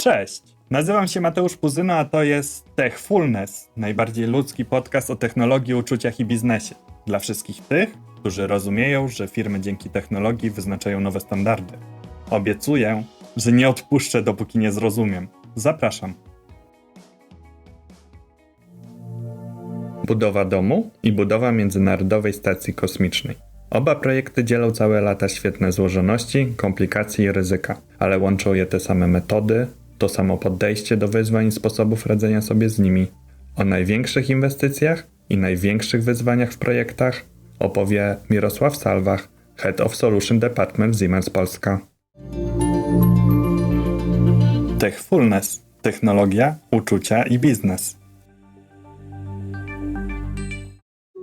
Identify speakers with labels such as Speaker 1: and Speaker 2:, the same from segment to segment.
Speaker 1: Cześć! Nazywam się Mateusz Puzyna, a to jest Techfulness, najbardziej ludzki podcast o technologii, uczuciach i biznesie. Dla wszystkich tych, którzy rozumieją, że firmy dzięki technologii wyznaczają nowe standardy. Obiecuję, że nie odpuszczę, dopóki nie zrozumiem. Zapraszam. Budowa domu i budowa Międzynarodowej Stacji Kosmicznej. Oba projekty dzielą całe lata świetne złożoności, komplikacji i ryzyka, ale łączą je te same metody, to samo podejście do wyzwań i sposobów radzenia sobie z nimi. O największych inwestycjach i największych wyzwaniach w projektach opowie Mirosław Salwach, Head of Solution Department Siemens Polska. Techfulness. Technologia, uczucia i biznes.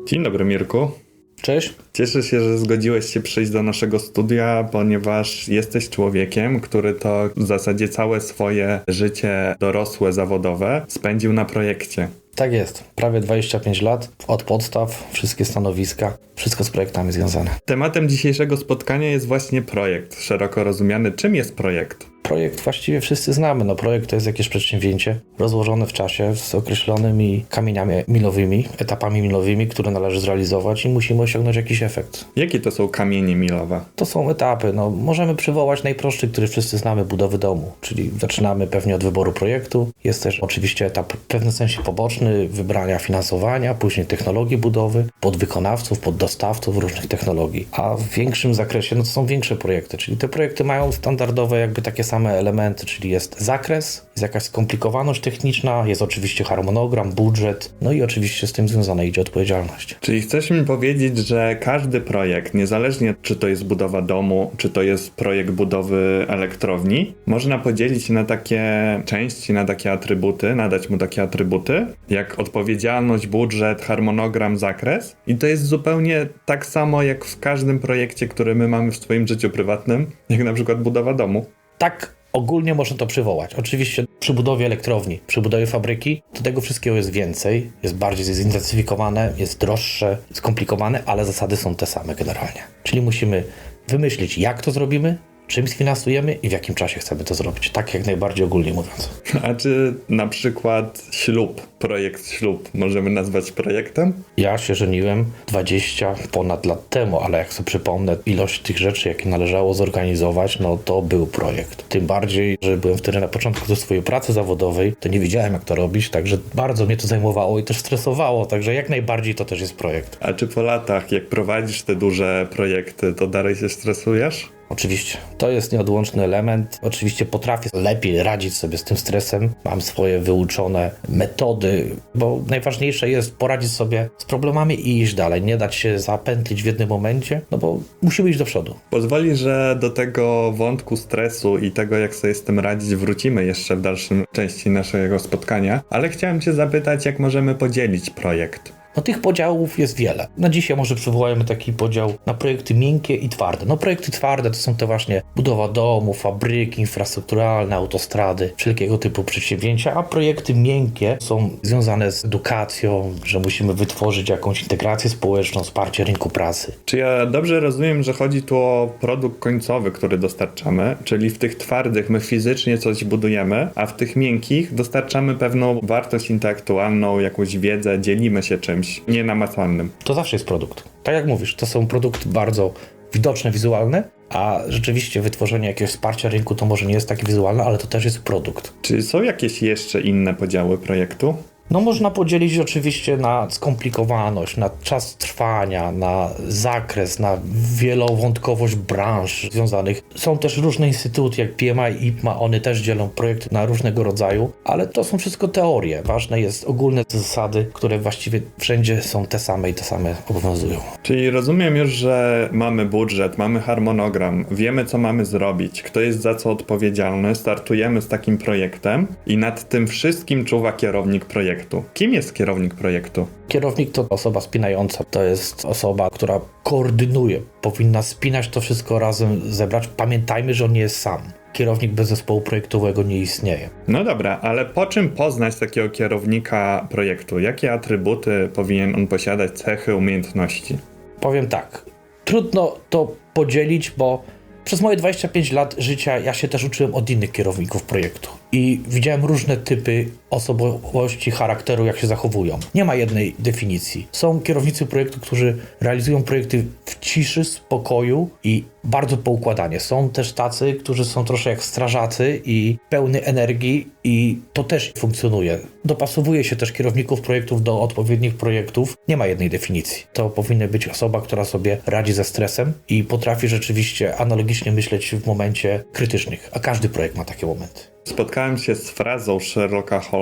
Speaker 1: Dzień dobry Mirku.
Speaker 2: Cześć.
Speaker 1: Cieszę się, że zgodziłeś się przyjść do naszego studia, ponieważ jesteś człowiekiem, który to w zasadzie całe swoje życie dorosłe, zawodowe spędził na projekcie.
Speaker 2: Tak jest. Prawie 25 lat od podstaw, wszystkie stanowiska, wszystko z projektami związane.
Speaker 1: Tematem dzisiejszego spotkania jest właśnie projekt, szeroko rozumiany. Czym jest projekt?
Speaker 2: Projekt właściwie wszyscy znamy. No, projekt to jest jakieś przedsięwzięcie rozłożone w czasie z określonymi kamieniami milowymi, etapami milowymi, które należy zrealizować i musimy osiągnąć jakiś efekt.
Speaker 1: Jakie to są kamienie milowe?
Speaker 2: To są etapy. No, możemy przywołać najprostszy, który wszyscy znamy, budowy domu. Czyli zaczynamy pewnie od wyboru projektu. Jest też oczywiście etap w pewnym sensie poboczny, wybrania finansowania, później technologii budowy, podwykonawców, poddostawców różnych technologii. A w większym zakresie, no to są większe projekty, czyli te projekty mają standardowe jakby takie same elementy, czyli jest zakres, jest jakaś skomplikowaność techniczna, jest oczywiście harmonogram, budżet, no i oczywiście z tym związana idzie odpowiedzialność.
Speaker 1: Czyli chcesz mi powiedzieć, że każdy projekt, niezależnie czy to jest budowa domu, czy to jest projekt budowy elektrowni, można podzielić na takie części, na takie atrybuty, nadać mu takie atrybuty, jak odpowiedzialność, budżet, harmonogram, zakres. I to jest zupełnie tak samo jak w każdym projekcie, który my mamy w swoim życiu prywatnym, jak na przykład budowa domu.
Speaker 2: Tak ogólnie można to przywołać. Oczywiście przy budowie elektrowni, przy budowie fabryki, to tego wszystkiego jest więcej, jest bardziej zintensyfikowane, jest droższe, skomplikowane, ale zasady są te same generalnie. Czyli musimy wymyślić, jak to zrobimy, czym sfinansujemy i w jakim czasie chcemy to zrobić. Tak jak najbardziej ogólnie mówiąc.
Speaker 1: A czy na przykład ślub, projekt ślub możemy nazwać projektem?
Speaker 2: Ja się żeniłem 20 ponad lat temu, ale jak sobie przypomnę ilość tych rzeczy, jakie należało zorganizować, no to był projekt. Tym bardziej, że byłem wtedy na początku do swojej pracy zawodowej, to nie wiedziałem jak to robić, także bardzo mnie to zajmowało i też stresowało, także jak najbardziej to też jest projekt.
Speaker 1: A czy po latach, jak prowadzisz te duże projekty, to dalej się stresujesz?
Speaker 2: Oczywiście, to jest nieodłączny element. Oczywiście potrafię lepiej radzić sobie z tym stresem. Mam swoje wyuczone metody, bo najważniejsze jest poradzić sobie z problemami i iść dalej. Nie dać się zapętlić w jednym momencie, no bo musimy iść do przodu.
Speaker 1: Pozwoli, że do tego wątku stresu i tego, jak sobie z tym radzić, wrócimy jeszcze w dalszym części naszego spotkania, ale chciałem Cię zapytać, jak możemy podzielić projekt.
Speaker 2: No tych podziałów jest wiele. Na dzisiaj może przywołajmy taki podział na projekty miękkie i twarde. No projekty twarde to są te właśnie budowa domu, fabryki infrastrukturalne, autostrady, wszelkiego typu przedsięwzięcia, a projekty miękkie są związane z edukacją, że musimy wytworzyć jakąś integrację społeczną, wsparcie rynku pracy.
Speaker 1: Czy ja dobrze rozumiem, że chodzi tu o produkt końcowy, który dostarczamy, czyli w tych twardych my fizycznie coś budujemy, a w tych miękkich dostarczamy pewną wartość intelektualną, jakąś wiedzę, dzielimy się czymś nienamacalnym.
Speaker 2: To zawsze jest produkt. Tak jak mówisz, to są produkty bardzo widoczne, wizualne, a rzeczywiście wytworzenie jakiegoś wsparcia rynku to może nie jest takie wizualne, ale to też jest produkt.
Speaker 1: Czy są jakieś jeszcze inne podziały projektu?
Speaker 2: No można podzielić oczywiście na skomplikowaność, na czas trwania, na zakres, na wielowątkowość branż związanych. Są też różne instytuty jak PMI, IPMA, one też dzielą projekty na różnego rodzaju, ale to są wszystko teorie. Ważne jest ogólne zasady, które właściwie wszędzie są te same i te same obowiązują.
Speaker 1: Czyli rozumiem już, że mamy budżet, mamy harmonogram, wiemy co mamy zrobić, kto jest za co odpowiedzialny, startujemy z takim projektem i nad tym wszystkim czuwa kierownik projektu. Kim jest kierownik projektu?
Speaker 2: Kierownik to osoba spinająca, to jest osoba, która koordynuje, powinna spinać to wszystko razem, zebrać. Pamiętajmy, że on nie jest sam. Kierownik bez zespołu projektowego nie istnieje.
Speaker 1: No dobra, ale po czym poznać takiego kierownika projektu? Jakie atrybuty powinien on posiadać, cechy, umiejętności?
Speaker 2: Powiem tak, trudno to podzielić, bo przez moje 25 lat życia ja się też uczyłem od innych kierowników projektu. i widziałem różne typy osobowości, charakteru, jak się zachowują. Nie ma jednej definicji. Są kierownicy projektu, którzy realizują projekty w ciszy, spokoju i bardzo poukładanie. Są też tacy, którzy są troszkę jak strażacy i pełny energii i to też funkcjonuje. Dopasowuje się też kierowników projektów do odpowiednich projektów. Nie ma jednej definicji. To powinna być osoba, która sobie radzi ze stresem i potrafi rzeczywiście analogicznie myśleć w momencie krytycznych. A każdy projekt ma takie momenty.
Speaker 1: Spotkałem się z frazą Sherlocka Holmesa,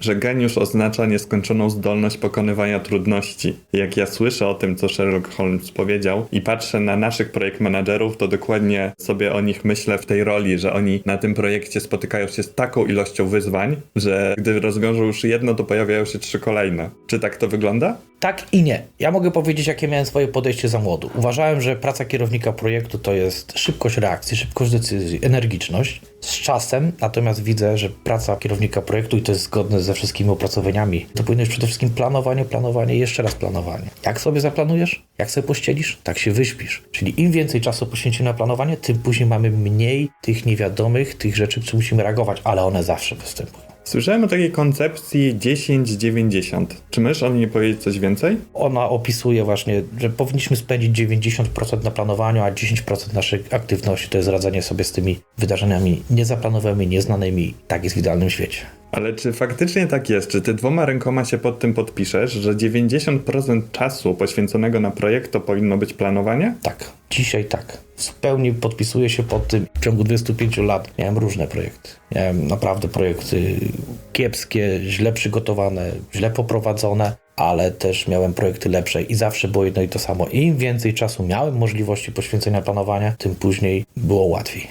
Speaker 1: że geniusz oznacza nieskończoną zdolność pokonywania trudności. Jak ja słyszę o tym, co Sherlock Holmes powiedział i patrzę na naszych projekt managerów, to dokładnie sobie o nich myślę w tej roli, że oni na tym projekcie spotykają się z taką ilością wyzwań, że gdy rozwiążą już jedno, to pojawiają się trzy kolejne. Czy tak to wygląda?
Speaker 2: Tak i nie. Ja mogę powiedzieć, jakie miałem swoje podejście za młodu. Uważałem, że praca kierownika projektu to jest szybkość reakcji, szybkość decyzji, energiczność. Z czasem natomiast widzę, że praca kierownika projektu, i to jest zgodne ze wszystkimi opracowaniami, to powinno być przede wszystkim planowanie, planowanie i jeszcze raz planowanie. Jak sobie zaplanujesz, jak sobie pościelisz, tak się wyśpisz. Czyli im więcej czasu poświęcimy na planowanie, tym później mamy mniej tych niewiadomych, tych rzeczy, które musimy reagować, ale one zawsze występują.
Speaker 1: Słyszałem o takiej koncepcji 10-90. Czy możesz o niej powiedzieć coś więcej?
Speaker 2: Ona opisuje właśnie, że powinniśmy spędzić 90% na planowaniu, a 10% naszej aktywności to jest radzenie sobie z tymi wydarzeniami niezaplanowanymi, nieznanymi. Tak jest w idealnym świecie.
Speaker 1: Ale czy faktycznie tak jest? Czy ty dwoma rękoma się pod tym podpiszesz, że 90% czasu poświęconego na projekt to powinno być planowanie?
Speaker 2: Tak, dzisiaj tak. W pełni podpisuję się pod tym. W ciągu 25 lat miałem różne projekty. Miałem naprawdę projekty kiepskie, źle przygotowane, źle poprowadzone, ale też miałem projekty lepsze i zawsze było jedno i to samo. Im więcej czasu miałem możliwości poświęcenia planowania, tym później było łatwiej.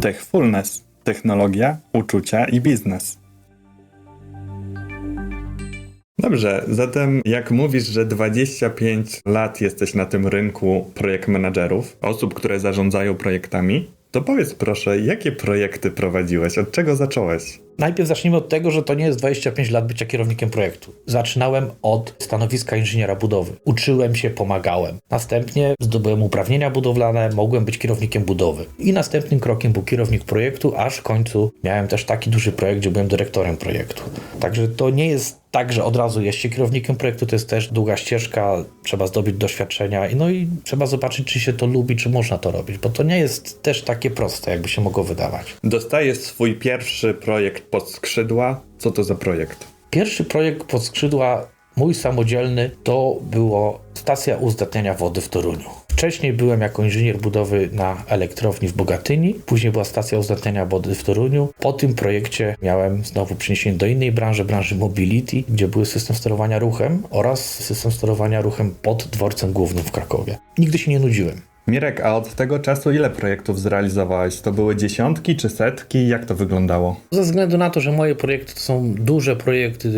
Speaker 1: Techfulness. Technologia, uczucia i biznes. Dobrze, zatem jak mówisz, że 25 lat jesteś na tym rynku projekt menadżerów, osób, które zarządzają projektami, to powiedz proszę, jakie projekty prowadziłeś? Od czego zacząłeś?
Speaker 2: Najpierw zacznijmy od tego, że to nie jest 25 lat bycia kierownikiem projektu. Zaczynałem od stanowiska inżyniera budowy. Uczyłem się, pomagałem. Następnie zdobyłem uprawnienia budowlane, mogłem być kierownikiem budowy. I następnym krokiem był kierownik projektu, aż w końcu miałem też taki duży projekt, gdzie byłem dyrektorem projektu. Także to nie jest tak, że od razu jest się kierownikiem projektu, to jest też długa ścieżka, trzeba zdobyć doświadczenia, no i trzeba zobaczyć, czy się to lubi, czy można to robić, bo to nie jest też takie proste, jakby się mogło wydawać.
Speaker 1: Dostajesz swój pierwszy projekt pod skrzydła. Co to za projekt?
Speaker 2: Pierwszy projekt pod skrzydła, mój samodzielny, to było stacja uzdatniania wody w Toruniu. Wcześniej byłem jako inżynier budowy na elektrowni w Bogatyni, później była stacja uzdatniania wody w Toruniu. Po tym projekcie miałem znowu przeniesienie do innej branży, branży mobility, gdzie były system sterowania ruchem oraz system sterowania ruchem pod dworcem głównym w Krakowie. Nigdy się nie nudziłem.
Speaker 1: Mirek, a od tego czasu ile projektów zrealizowałeś? To były dziesiątki czy setki? Jak to wyglądało?
Speaker 2: Ze względu na to, że moje projekty to są duże projekty,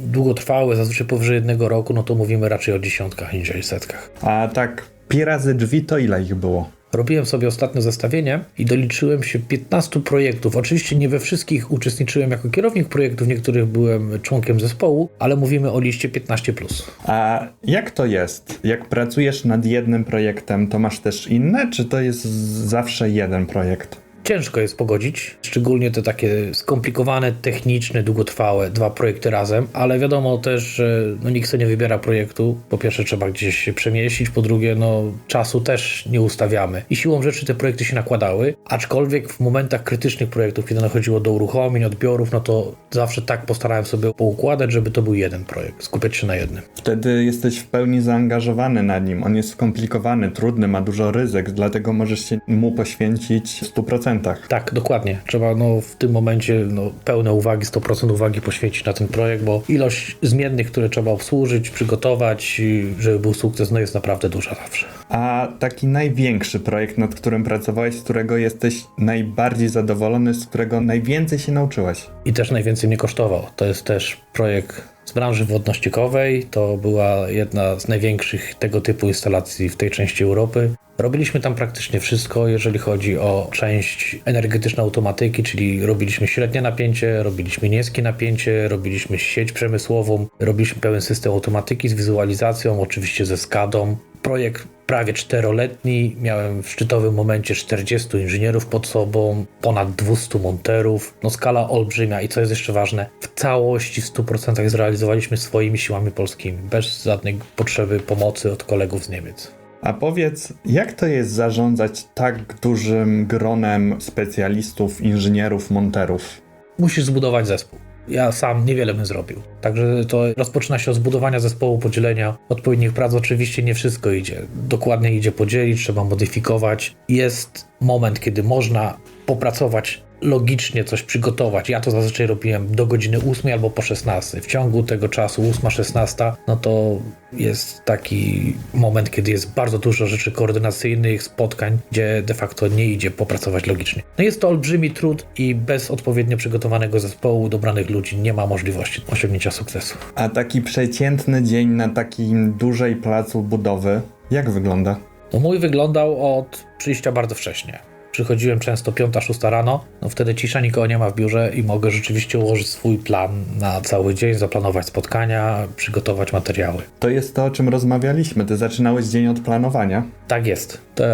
Speaker 2: długotrwałe, zazwyczaj powyżej jednego roku, no to mówimy raczej o dziesiątkach niż o setkach.
Speaker 1: A tak, pi razy drzwi to ile ich było?
Speaker 2: Robiłem sobie ostatnie zestawienie i doliczyłem się 15 projektów. Oczywiście nie we wszystkich uczestniczyłem jako kierownik projektów, niektórych byłem członkiem zespołu, ale mówimy o liście 15.
Speaker 1: A jak to jest? Jak pracujesz nad jednym projektem, to masz też inne, czy to jest zawsze jeden projekt?
Speaker 2: Ciężko jest pogodzić, szczególnie te takie skomplikowane, techniczne, długotrwałe, dwa projekty razem, ale wiadomo też, że no, nikt sobie nie wybiera projektu. Po pierwsze trzeba gdzieś się przemieścić, po drugie no czasu też nie ustawiamy. I siłą rzeczy te projekty się nakładały, aczkolwiek w momentach krytycznych projektów, kiedy dochodziło do uruchomień, odbiorów, no to zawsze tak postarałem sobie poukładać, żeby to był jeden projekt, skupiać się na jednym.
Speaker 1: Wtedy jesteś w pełni zaangażowany na nim. On jest skomplikowany, trudny, ma dużo ryzyk, dlatego możesz się mu poświęcić w 100%.
Speaker 2: Tak, dokładnie. Trzeba no, w tym momencie no, pełne uwagi, 100% uwagi poświęcić na ten projekt, bo ilość zmiennych, które trzeba obsłużyć, przygotować, żeby był sukces, no jest naprawdę duża zawsze.
Speaker 1: A taki największy projekt, nad którym pracowałeś, z którego jesteś najbardziej zadowolony, z którego najwięcej się nauczyłeś?
Speaker 2: I też najwięcej mnie kosztował. To jest też projekt z branży wodno-ściekowej. To była jedna z największych tego typu instalacji w tej części Europy. Robiliśmy tam praktycznie wszystko, jeżeli chodzi o część energetycznej automatyki, czyli robiliśmy średnie napięcie, robiliśmy niskie napięcie, robiliśmy sieć przemysłową, robiliśmy pełen system automatyki z wizualizacją, oczywiście ze SCADą. Projekt prawie czteroletni. Miałem w szczytowym momencie 40 inżynierów pod sobą, ponad 200 monterów. No skala olbrzymia i co jest jeszcze ważne, w całości w 100% zrealizowaliśmy swoimi siłami polskimi, bez żadnej potrzeby pomocy od kolegów z Niemiec.
Speaker 1: A powiedz, jak to jest zarządzać tak dużym gronem specjalistów, inżynierów, monterów?
Speaker 2: Musisz zbudować zespół. Ja sam niewiele bym zrobił. Także to rozpoczyna się od zbudowania zespołu, podzielenia odpowiednich prac. Oczywiście nie wszystko idzie. Dokładnie idzie podzielić, trzeba modyfikować. Jest moment, kiedy można popracować logicznie, coś przygotować. Ja to zazwyczaj robiłem do godziny 8 albo po 16. W ciągu tego czasu 8-16, no to jest taki moment, kiedy jest bardzo dużo rzeczy koordynacyjnych, spotkań, gdzie de facto nie idzie popracować logicznie. No jest to olbrzymi trud i bez odpowiednio przygotowanego zespołu, dobranych ludzi nie ma możliwości osiągnięcia sukcesu.
Speaker 1: A taki przeciętny dzień na takim dużej placu budowy, jak wygląda?
Speaker 2: No mój wyglądał od przyjścia bardzo wcześnie. Przychodziłem często 5-6 rano, no wtedy cisza, nikogo nie ma w biurze i mogę rzeczywiście ułożyć swój plan na cały dzień, zaplanować spotkania, przygotować materiały.
Speaker 1: To jest to, o czym rozmawialiśmy. Ty zaczynałeś dzień od planowania.
Speaker 2: Tak jest. To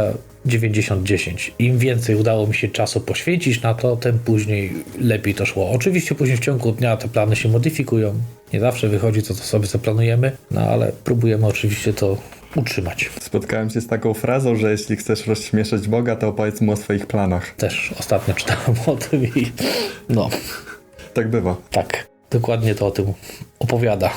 Speaker 2: 90-10. Im więcej udało mi się czasu poświęcić na to, tym później lepiej to szło. Oczywiście później w ciągu dnia te plany się modyfikują. Nie zawsze wychodzi to, co sobie zaplanujemy, no ale próbujemy oczywiście to utrzymać.
Speaker 1: Spotkałem się z taką frazą, że jeśli chcesz rozśmieszyć Boga, to opowiedz mu o swoich planach.
Speaker 2: Też ostatnio czytałem o tym i no,
Speaker 1: Tak bywa.
Speaker 2: tak, dokładnie to o tym opowiada.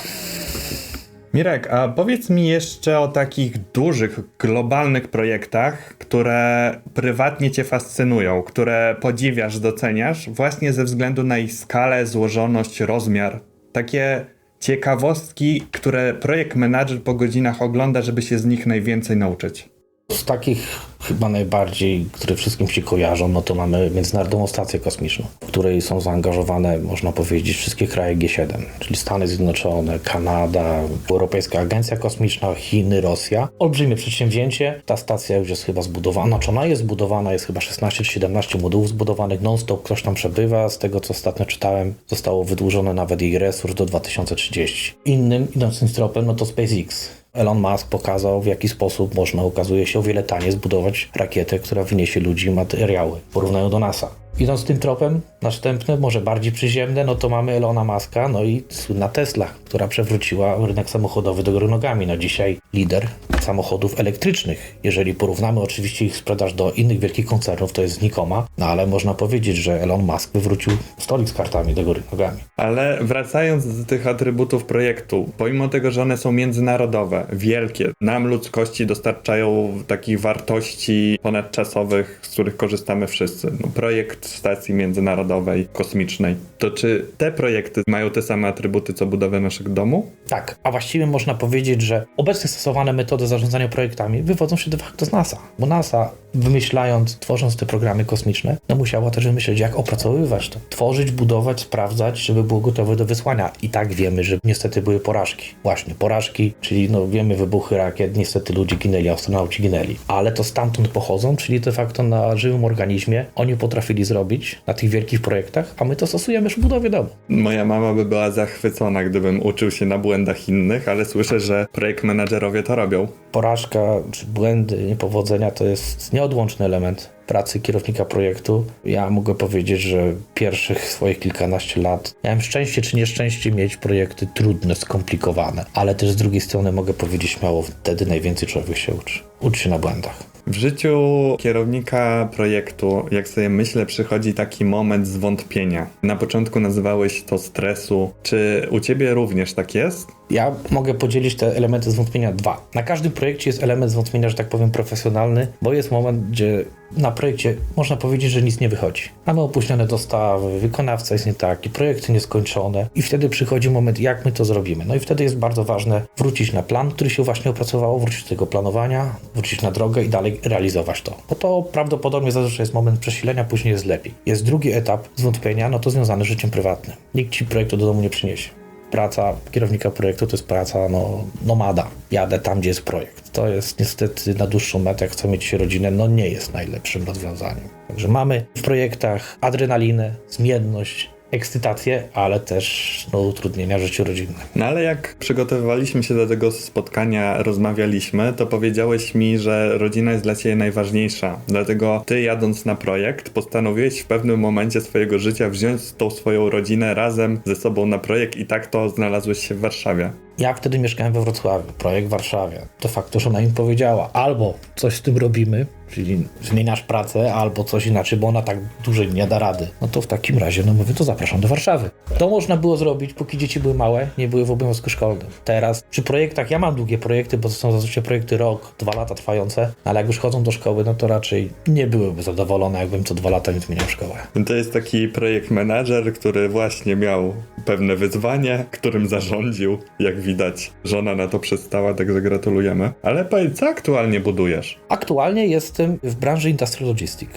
Speaker 1: Mirek, a powiedz mi jeszcze o takich dużych, globalnych projektach, które prywatnie cię fascynują, które podziwiasz, doceniasz, właśnie ze względu na ich skalę, złożoność, rozmiar. Takie ciekawostki, które projekt menadżer po godzinach ogląda, żeby się z nich najwięcej nauczyć.
Speaker 2: Z takich chyba najbardziej, które wszystkim się kojarzą, no to mamy Międzynarodową Stację Kosmiczną, w której są zaangażowane, można powiedzieć, wszystkie kraje G7, czyli Stany Zjednoczone, Kanada, Europejska Agencja Kosmiczna, Chiny, Rosja. Olbrzymie przedsięwzięcie. Ta stacja już jest chyba zbudowana, czy ona jest zbudowana, jest chyba 16 czy 17 modułów zbudowanych non-stop, ktoś tam przebywa. Z tego, co ostatnio czytałem, zostało wydłużone nawet jej resurs do 2030. Innym, idącym tropem, no to SpaceX. Elon Musk pokazał, w jaki sposób można, okazuje się, o wiele taniej zbudować rakietę, która wyniesie ludzi i materiały. Porównają do NASA. Idąc tym tropem, następne, może bardziej przyziemne, no to mamy Elona Muska, no i słynna Tesla, która przewróciła rynek samochodowy do góry nogami. No dzisiaj lider samochodów elektrycznych. Jeżeli porównamy oczywiście ich sprzedaż do innych wielkich koncernów, to jest znikoma, no ale można powiedzieć, że Elon Musk wywrócił stolik z kartami do góry nogami.
Speaker 1: Ale wracając do tych atrybutów projektu, pomimo tego, że one są międzynarodowe, wielkie, nam ludzkości dostarczają takich wartości ponadczasowych, z których korzystamy wszyscy. No, projekt stacji międzynarodowej, kosmicznej. To czy te projekty mają te same atrybuty, co budowę naszego domu?
Speaker 2: Tak, a właściwie można powiedzieć, że obecnie stosowane metody zarządzania projektami wywodzą się de facto z NASA, bo NASA wymyślając, tworząc te programy kosmiczne, no musiała też wymyśleć, jak opracowywać to. Tworzyć, budować, sprawdzać, żeby było gotowe do wysłania. I tak wiemy, że niestety były porażki. Właśnie, porażki, czyli no wiemy wybuchy rakiet, niestety ludzie ginęli, astronauci ginęli. Ale to stamtąd pochodzą, czyli de facto na żywym organizmie oni potrafili zrobić na tych wielkich projektach, a my to stosujemy już w budowie domu.
Speaker 1: Moja mama by była zachwycona, gdybym uczył się na błędach innych, ale słyszę, że projekt menadżerowie to robią.
Speaker 2: Porażka, czy błędy, niepowodzenia to jest nieodłączny element pracy kierownika projektu. Ja mogę powiedzieć, że pierwszych swoich kilkanaście lat miałem szczęście czy nieszczęście mieć projekty trudne, skomplikowane, ale też z drugiej strony mogę powiedzieć śmiało, wtedy najwięcej człowiek się uczy. Uczy się na błędach.
Speaker 1: W życiu kierownika projektu, jak sobie myślę, przychodzi taki moment zwątpienia. Na początku nazywałeś to stresu. Czy u ciebie również tak jest?
Speaker 2: Ja mogę podzielić te elementy zwątpienia dwa. Na każdym projekcie jest element zwątpienia, że tak powiem, profesjonalny, bo jest moment, gdzie na projekcie można powiedzieć, że nic nie wychodzi. Mamy opóźnione dostawy, wykonawca jest nie taki, projekty nieskończone i wtedy przychodzi moment, jak my to zrobimy. No i wtedy jest bardzo ważne wrócić na plan, który się właśnie opracowało, wrócić do tego planowania, wrócić na drogę i dalej realizować to. Bo to prawdopodobnie zazwyczaj jest moment przesilenia, później jest lepiej. Jest drugi etap zwątpienia, no to związany z życiem prywatnym. Nikt ci projektu do domu nie przyniesie praca kierownika projektu to jest praca no, nomada. Jadę tam, gdzie jest projekt. To jest niestety na dłuższą metę, jak chcę mieć rodzinę, no nie jest najlepszym rozwiązaniem. Także mamy w projektach adrenalinę, zmienność, ekscytację, ale też no, utrudnienia w życiu rodzinnym.
Speaker 1: No ale jak przygotowywaliśmy się do tego spotkania, rozmawialiśmy, to powiedziałeś mi, że rodzina jest dla ciebie najważniejsza. Dlatego ty jadąc na projekt, postanowiłeś w pewnym momencie swojego życia wziąć tą swoją rodzinę razem ze sobą na projekt i tak to znalazłeś się w Warszawie.
Speaker 2: Ja wtedy mieszkałem we Wrocławiu, projekt w Warszawie. De facto, że ona im powiedziała, albo coś z tym robimy, czyli zmieniasz pracę, albo coś inaczej, bo ona tak dłużej nie da rady. No to w takim razie, no mówię, to zapraszam do Warszawy. To można było zrobić, póki dzieci były małe, nie były w obowiązku szkolnym. Teraz przy projektach, ja mam długie projekty, bo to są zazwyczaj projekty rok, dwa lata trwające, ale jak już chodzą do szkoły, no to raczej nie byłyby zadowolone, jakbym co dwa lata im zmieniał szkołę.
Speaker 1: To jest taki projekt manager, który właśnie miał pewne wyzwanie, którym zarządził. Jak widać, żona na to przystała, także gratulujemy. Ale powiedz, co aktualnie budujesz?
Speaker 2: Aktualnie w branży Industrial Logistic.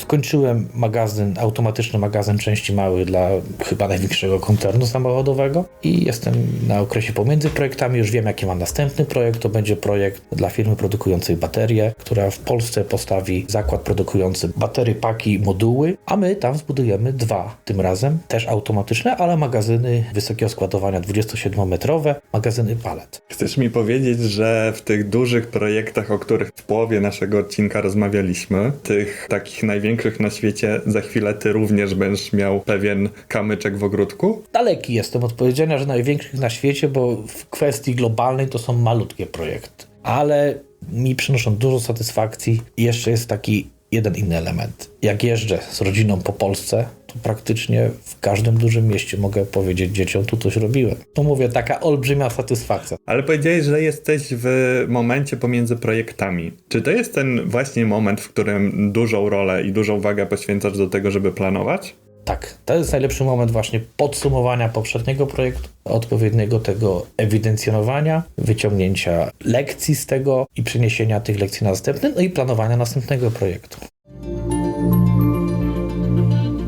Speaker 2: Skończyłem magazyn, automatyczny magazyn części małych dla chyba największego koncernu samochodowego i jestem na okresie pomiędzy projektami. Już wiem, jaki mam następny projekt. To będzie projekt dla firmy produkującej baterie, która w Polsce postawi zakład produkujący baterie, paki, moduły, a my tam zbudujemy dwa tym razem, też automatyczne, ale magazyny wysokiego składowania 27-metrowe, magazyny palet.
Speaker 1: Chcesz mi powiedzieć, że w tych dużych projektach, o których w połowie naszego odcinka rozmawialiśmy, tych takich największych na świecie, za chwilę ty również będziesz miał pewien kamyczek w ogródku?
Speaker 2: daleki jestem od powiedzenia, że największych na świecie, bo w kwestii globalnej to są malutkie projekty. Ale mi przynoszą dużo satysfakcji. I jeszcze jest taki jeden inny element. Jak jeżdżę z rodziną po Polsce, to praktycznie w każdym dużym mieście mogę powiedzieć dzieciom, tu coś robiłem. To mówię, taka olbrzymia satysfakcja.
Speaker 1: Ale powiedziałeś, że jesteś w momencie pomiędzy projektami. Czy to jest ten właśnie moment, w którym dużą rolę i dużą wagę poświęcasz do tego, żeby planować?
Speaker 2: Tak, to jest najlepszy moment właśnie podsumowania poprzedniego projektu, odpowiedniego tego ewidencjonowania, wyciągnięcia lekcji z tego i przeniesienia tych lekcji na następny, no i planowania następnego projektu.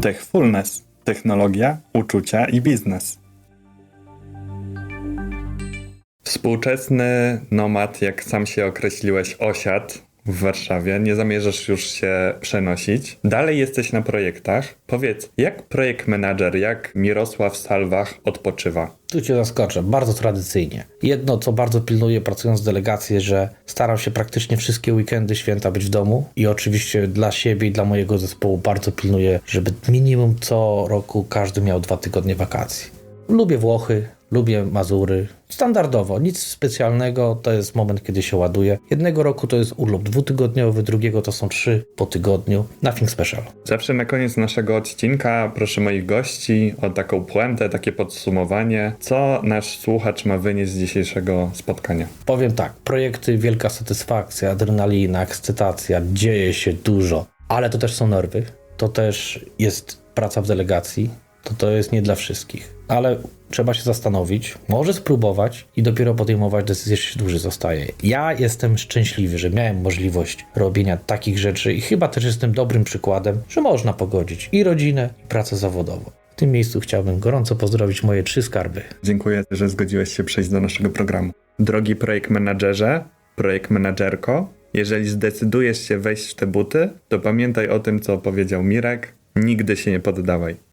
Speaker 1: Techfulness. Technologia, uczucia i biznes. Współczesny nomad, jak sam się określiłeś, osiadł w Warszawie. Nie zamierzasz już się przenosić. Dalej jesteś na projektach. Powiedz, jak projekt manager, jak Mirosław Salwach odpoczywa?
Speaker 2: Tu cię zaskoczę, bardzo tradycyjnie. Jedno, co bardzo pilnuję pracując w delegacji, że staram się praktycznie wszystkie weekendy, święta być w domu i oczywiście dla siebie i dla mojego zespołu bardzo pilnuję, żeby minimum co roku każdy miał dwa tygodnie wakacji. Lubię Włochy, lubię Mazury. Standardowo, nic specjalnego, to jest moment, kiedy się ładuje. Jednego roku to jest urlop dwutygodniowy, drugiego to są trzy po tygodniu. Nothing special.
Speaker 1: Zawsze na koniec naszego odcinka proszę moich gości o taką puentę, takie podsumowanie, co nasz słuchacz ma wynieść z dzisiejszego spotkania.
Speaker 2: Powiem tak, projekty, wielka satysfakcja, adrenalina, ekscytacja, dzieje się dużo, ale to też są nerwy, to też jest praca w delegacji, to to jest nie dla wszystkich, ale trzeba się zastanowić, może spróbować i dopiero podejmować decyzję, czy się dłużej zostaje. Ja jestem szczęśliwy, że miałem możliwość robienia takich rzeczy i chyba też jestem dobrym przykładem, że można pogodzić i rodzinę, i pracę zawodową. W tym miejscu chciałbym gorąco pozdrowić moje trzy skarby.
Speaker 1: Dziękuję, że zgodziłeś się przejść do naszego programu. Drogi projekt menadżerze, projekt menadżerko, jeżeli zdecydujesz się wejść w te buty, to pamiętaj o tym, co powiedział Mirek. Nigdy się nie poddawaj.